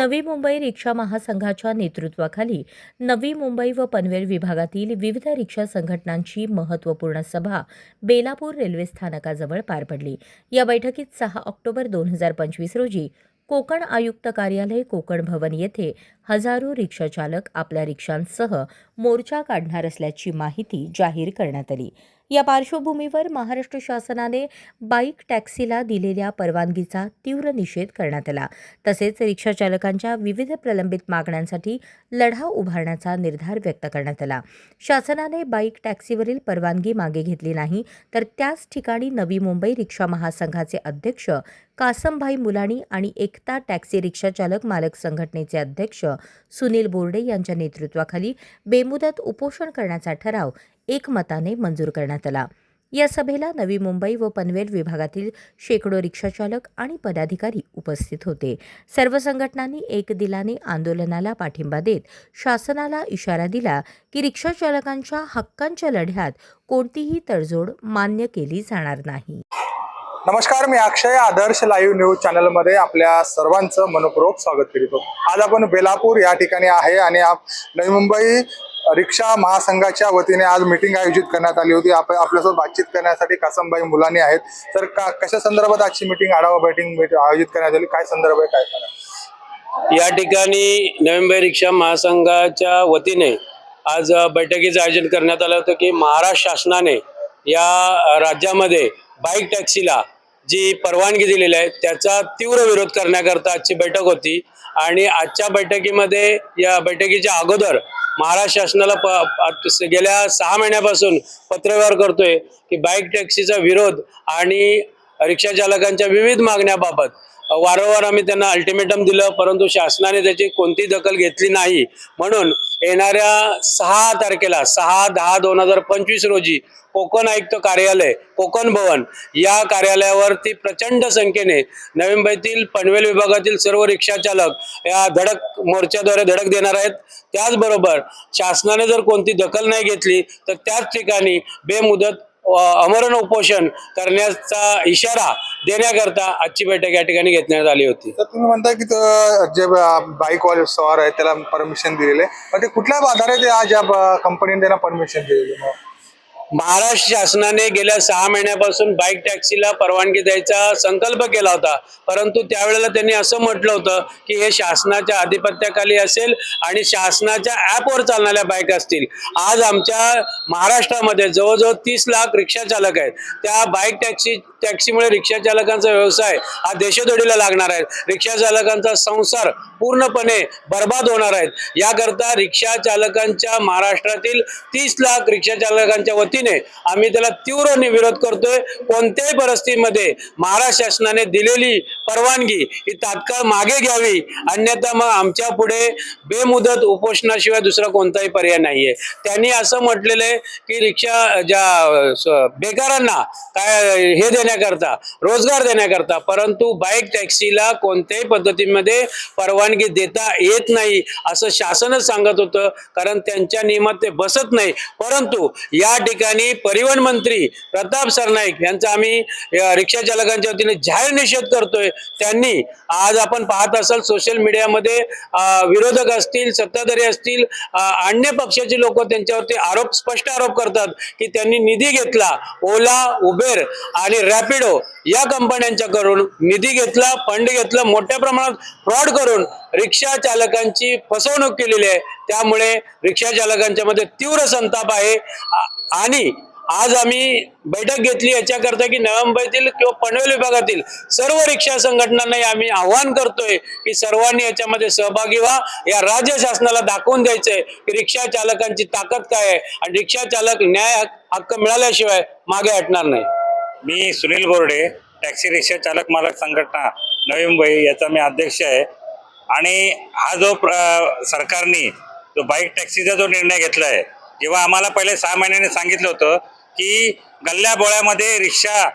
नवी मुंबई रिक्षा महासंघाच्या नेतृत्वाखाली नवी मुंबई व पनवेल विभागातील विविध रिक्षा संघटनांची महत्त्वपूर्ण सभा बेलापूर रेल्वे स्थानकाजवळ पार पडली. या बैठकीत सहा ऑक्टोबर दोन हजार पंचवीस रोजी कोकण आयुक्त कार्यालय कोकण भवन येथे हजारो रिक्षाचालक आपल्या रिक्षांसह मोर्चा काढणार असल्याची माहिती जाहीर करण्यात आली. या पार्श्वभूमीवर महाराष्ट्र शासनाने बाईक टॅक्सीला दिलेल्या परवानगीचा तीव्र निषेध करण्यात आला. तसेच रिक्षाचालकांच्या विविध प्रलंबित मागण्यांसाठी लढा उभारण्याचा निर्धार व्यक्त करण्यात आला. शासनाने बाईक टॅक्सीवरील परवानगी मागे घेतली नाही तर त्याच ठिकाणी नवी मुंबई रिक्षा महासंघाचे अध्यक्ष कासमभाई मुलाणी आणि एकता टॅक्सी रिक्षाचालक मालक संघटनेचे अध्यक्ष सुनील बोर्डे यांच्या नेतृत्वाखाली बेमुदत उपोषण करण्याचा ठराव एकमताने मंजूर करण्यात आला. या सभेला नवी मुंबई व पनवेल विभागातील शेकडो रिक्षाचालक आणि पदाधिकारी उपस्थित होते. सर्व संघटनांनी एक दिलाने आंदोलनाला पाठिंबा देत शासनाला इशारा दिला की रिक्षाचालकांच्या हक्कांच्या लढ्यात कोणतीही तडजोड मान्य केली जाणार नाही. नमस्कार मी अक्षय आदर्श लाईव्ह न्यूज चॅनलमध्ये आपल्या सर्वांचं मनपूर्वक स्वागत करीतो आज आपण बेलापूर या ठिकाणी आहे आणि आप नवी मुंबई रिक्षा महासंघाच्या वतीने आज मीटिंग आयोजित करण्यात आली होती. आप आपल्यासोबत बातचीत करण्यासाठी कासमबाई मुलांनी आहेत. तर का कशा संदर्भात आजची मीटिंग आढावा बैठक आयोजित करण्यात आली? काय संदर्भ आहे काय सांगा? या ठिकाणी नवी रिक्षा महासंघाच्या वतीने आज बैठकीचं आयोजन करण्यात आलं होतं की महाराष्ट्र शासनाने या राज्यामध्ये बाईक टॅक्सीला जी परवानगी दिलेली आहे त्याचा तीव्र विरोध करण्याकरता आजची बैठक होती. आणि आजच्या बैठकीमध्ये या बैठकीच्या अगोदर महाराष्ट्र शासनाला प गेल्या सहा महिन्यापासून पत्रव्यवहार करतोय की बाईक टॅक्सीचा विरोध आणि रिक्षा चालकांच्या विविध मागण्याबाबत वारंवार आम्ही त्यांना अल्टिमेटम दिलं परंतु शासनाने त्याची कोणती दखल घेतली नाही. म्हणून येणाऱ्या सहा तारखेला सहा दहा दोन हजार पंचवीस रोजी कोकण आयुक्त कार्यालय कोकण भवन या कार्यालयावरती प्रचंड संख्येने नवी मुंबईतील पनवेल विभागातील सर्व रिक्षा चालक या धडक मोर्चाद्वारे धडक देणार आहेत. त्याचबरोबर शासनाने जर कोणती दखल नाही घेतली तर त्याच ठिकाणी बेमुदत अमरण उपोषण करण्याचा इशारा देण्याकरता आजची बैठक या ठिकाणी घेतण्यात आली होती. तर तुम्ही म्हणता की तो जे बाईक वाले सवार आहेत त्याला परमिशन दिलेले मग ते कुठल्या आधारे ते आज या कंपनीने त्यांना परमिशन दिलेली महाराष्ट्र शासनाने गेल्या सहा महिन्यापासून बाईक टॅक्सीला परवानगी द्यायचा संकल्प केला होता. परंतु त्यावेळेला त्यांनी असं म्हटलं होतं की हे शासनाच्या आधिपत्याखाली असेल आणि शासनाच्या ॲपवर चालणाऱ्या बाईक असतील. आज आमच्या महाराष्ट्रामध्ये जवळजवळ तीस लाख रिक्षा चालक आहेत. त्या बाईक टॅक्सी टॅक्सीमुळे रिक्षा चालकांचा व्यवसाय हा देशोधडीला लागणार आहे. रिक्षा चालकांचा संसार पूर्णपणे बर्बाद होणार आहेत याकरता रिक्षा चालकांच्या महाराष्ट्रातील तीस लाख रिक्षा चालकांच्या वतीने आम्ही त्याला तीव्र नि- विरोध करतोय. कोणत्याही परिस्थितीमध्ये महाराष्ट्र शासनाने दिलेली परवानगी ही तात्काळ मागे घ्यावी. अन्यथा मग आमच्या पुढे बेमुदत उपोषणाशिवाय दुसरा कोणताही पर्याय नाहीये. त्यांनी असं म्हटलेलं आहे की रिक्षा ज्या बेकारांना काय हे देण्याकरता रोजगार देण्याकरता परंतु बाईक टॅक्सीला कोणत्याही पद्धतीमध्ये परवानगी देता येत नाही असं शासनच सांगत होतं. कारण त्यांच्या नियमात ते बसत नाही. परंतु या ठिकाणी परिवहन मंत्री प्रताप सरनाईक यांचा आम्ही रिक्षा चालकांच्या वतीने जाहीर निषेध करतोय. त्यांनी आज आपण पाहत असाल सोशल मीडियामध्ये विरोधक असतील सत्ताधारी असतील अन्य पक्षाचे लोक त्यांच्यावरती आरोप स्पष्ट आरोप करतात की त्यांनी निधी घेतला ओला उबेर आणि रॅपिडो या कंपन्यांच्याकडून निधी घेतला फंड घेतला मोठ्या प्रमाणात फ्रॉड करून रिक्षा चालकांची फसवणूक केलेली आहे. त्यामुळे रिक्षा चालकांच्या मध्ये तीव्र संताप आहे. आणि आज आम्ही बैठक घेतली याच्याकरता की नवी मुंबईतील किंवा पनवेल विभागातील सर्व रिक्षा संघटनांनाही आम्ही आव्हान करतोय की सर्वांनी याच्यामध्ये सहभागी व्हा. या राज्य शासनाला दाखवून द्यायचंय की रिक्षा चालकांची ताकद काय आहे. आणि रिक्षा चालक न्याय हक्क मिळाल्याशिवाय मागे हटणार नाही. मी सुनील गोरडे टॅक्सी रिक्षा चालक मालक संघटना नवी मुंबई याचा मी अध्यक्ष आहे. आणि हा जो प्र सरकारने जो बाईक टॅक्सीचा जो निर्णय घेतला आहे जेव्हा आम्हाला पहिले सहा महिन्याने सांगितलं होतं की गल्ल्या बोळ्यामध्ये रिक्षा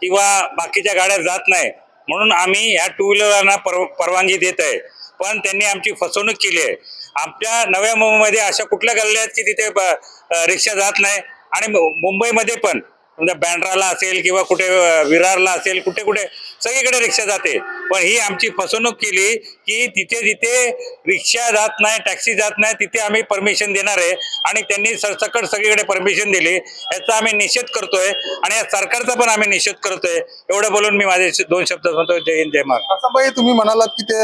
किंवा बाकीच्या गाड्या जात नाही म्हणून आम्ही ह्या टू व्हीलरांना पर परवानगी देत आहे. पण त्यांनी आमची फसवणूक केली आहे. आमच्या नव्या मुंबईमध्ये अशा कुठल्या गल्ल्या आहेत की तिथे रिक्षा जात नाही? आणि मु- मुंबईमध्ये पण म्हणजे बँड्राला असेल किंवा कुठे विरारला असेल कुठे कुठे सगळीकडे रिक्षा जाते. पण ही आमची फसवणूक केली की तिथे जिथे रिक्षा जात नाही टॅक्सी जात नाही तिथे आम्ही परमिशन देणार आहे. आणि त्यांनी सरसकट सगळीकडे परमिशन दिली. याचा आम्ही निषेध करतोय आणि या सरकारचा पण आम्ही निषेध करतोय. एवढं बोलून मी माझे दोन शब्द म्हणतो जय हिंद जय महाराष्ट्र. असं बाई तुम्ही म्हणालात की ते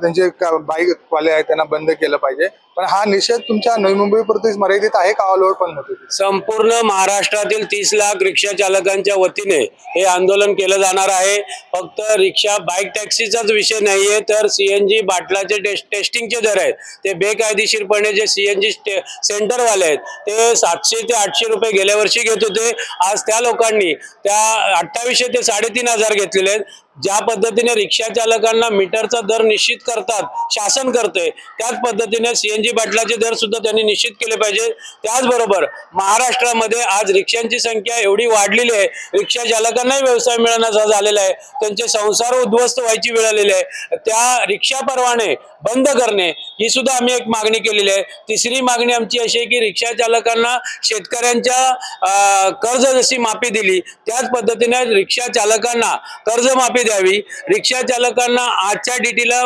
त्यांचे बाईक वाले आहेत त्यांना बंद केलं पाहिजे. पण हा निषेध तुमच्या नवी मुंबई पुरतीच मर्यादित आहे का? ऑल ओव्हर पण संपूर्ण महाराष्ट्रातील तीस लाख रिक्षा चालकांच्या वतीने हे आंदोलन केलं जाणार आहे. फक्त रिक्षा बाईक टॅक्सीचाच विषय नाहीये. तर सीएनजी बाटलाचे टेस्ट टेस्टिंगचे दर आहेत. ते बेकायदेशीरपणे जे सीएनजी सेंटरवाले आहेत ते सातशे ते आठशे रुपये गेल्या वर्षी घेत होते. आज त्या लोकांनी त्या अठ्ठावीसशे ते साडेतीन हजार घेतलेले आहेत. ज्या पद्धतीने रिक्षा चालकांना मीटरचा दर निश्चित करतात शासन करते त्याच पद्धतीने सीएनजी बाटलाचे दर सुद्धा त्यांनी निश्चित केले पाहिजे. त्याचबरोबर महाराष्ट्रामध्ये आज रिक्षांची संख्या एवढी वाढलेली आहे रिक्षा चालकांनाही व्यवसाय मिळण्याचा झालेला आहे त्यांचे संसार उद्ध्वस्त व्हायची वेळ आलेली आहे. त्या रिक्षा परवाने बंद करणे ही सुद्धा आम्ही एक मागणी केलेली आहे. तिसरी मागणी आमची अशी आहे की रिक्षा चालकांना शेतकऱ्यांच्या कर्ज जशी माफी दिली त्याच पद्धतीने रिक्षा चालकांना कर्जमाफी द्यावी. रिक्षा चालकांना आजच्या डीटीला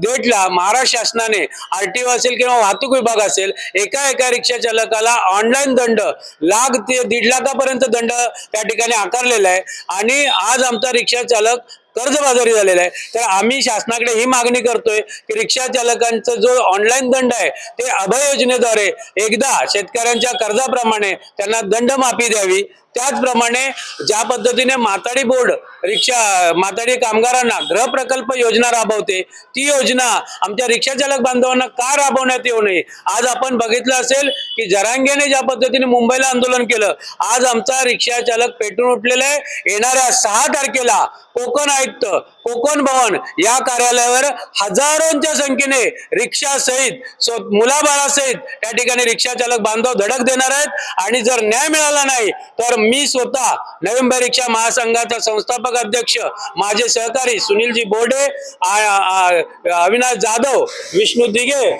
डेटला महाराष्ट्र शासनाने आरटीओ असेल किंवा वाहतूक विभाग असेल एका एका रिक्षा चालकाला ऑनलाईन दंड लाख ते दीड लाखापर्यंत दंड त्या ठिकाणी आकारलेला आहे. आणि आज आमचा रिक्षा चालक कर्जबाजारी झालेला आहे. तर आम्ही शासनाकडे ही मागणी करतोय की रिक्षा चालकांचा जो ऑनलाईन दंड आहे ते अभय योजनेद्वारे एकदा शेतकऱ्यांच्या कर्जाप्रमाणे त्यांना दंड माफी द्यावी. त्याचप्रमाणे ज्या पद्धतीने माताडी बोर्ड रिक्षा माताडी कामगारांना गृहप्रकल्प योजना राबवते ती योजना आमच्या रिक्षाचालक बांधवांना का राबवण्यात येऊ नये? आज आपण बघितलं असेल की जरांगेने ज्या पद्धतीने मुंबईला आंदोलन केलं आज आमचा रिक्षाचालक पेटून उठलेला आहे. येणाऱ्या सहा तारखेला कोकण आयुक्त कोकण भवन या कार्यालयावर हजारोंच्या संख्येने रिक्षा सहित मुलाबाळासहित त्या ठिकाणी रिक्षा चालक बांधव धडक देणार आहेत. आणि जर न्याय मिळाला नाही तर मी स्वतः नवी रिक्षा महासंघाचा संस्थापक अध्यक्ष माझे सहकारी सुनीलजी बोर्डे अविनाश जाधव विष्णू दिघे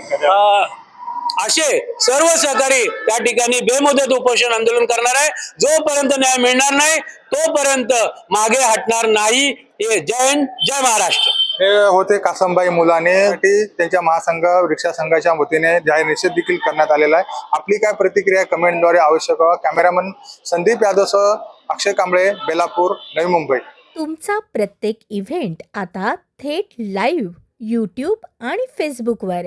असे सर्व सहकारी त्या ठिकाणी बेमुदत उपोषण आंदोलन करणार आहे. जोपर्यंत न्याय मिळणार नाही तोपर्यंत मागे हटणार नाही. हे जय हिंद जय महाराष्ट्र. हे होते कासमबाई मुलाने त्यांच्या महासंघ रिक्षा संघाच्या वतीने जाहीर निषेध देखील करण्यात आलेला आहे. आपली काय प्रतिक्रिया कमेंटद्वारे आवश्यक. कॅमेरामन संदीप यादवसह अक्षय कांबळे बेलापूर नवी मुंबई. तुमचा प्रत्येक इव्हेंट आता थेट लाईव्ह यूट्यूब आणि फेसबुकवर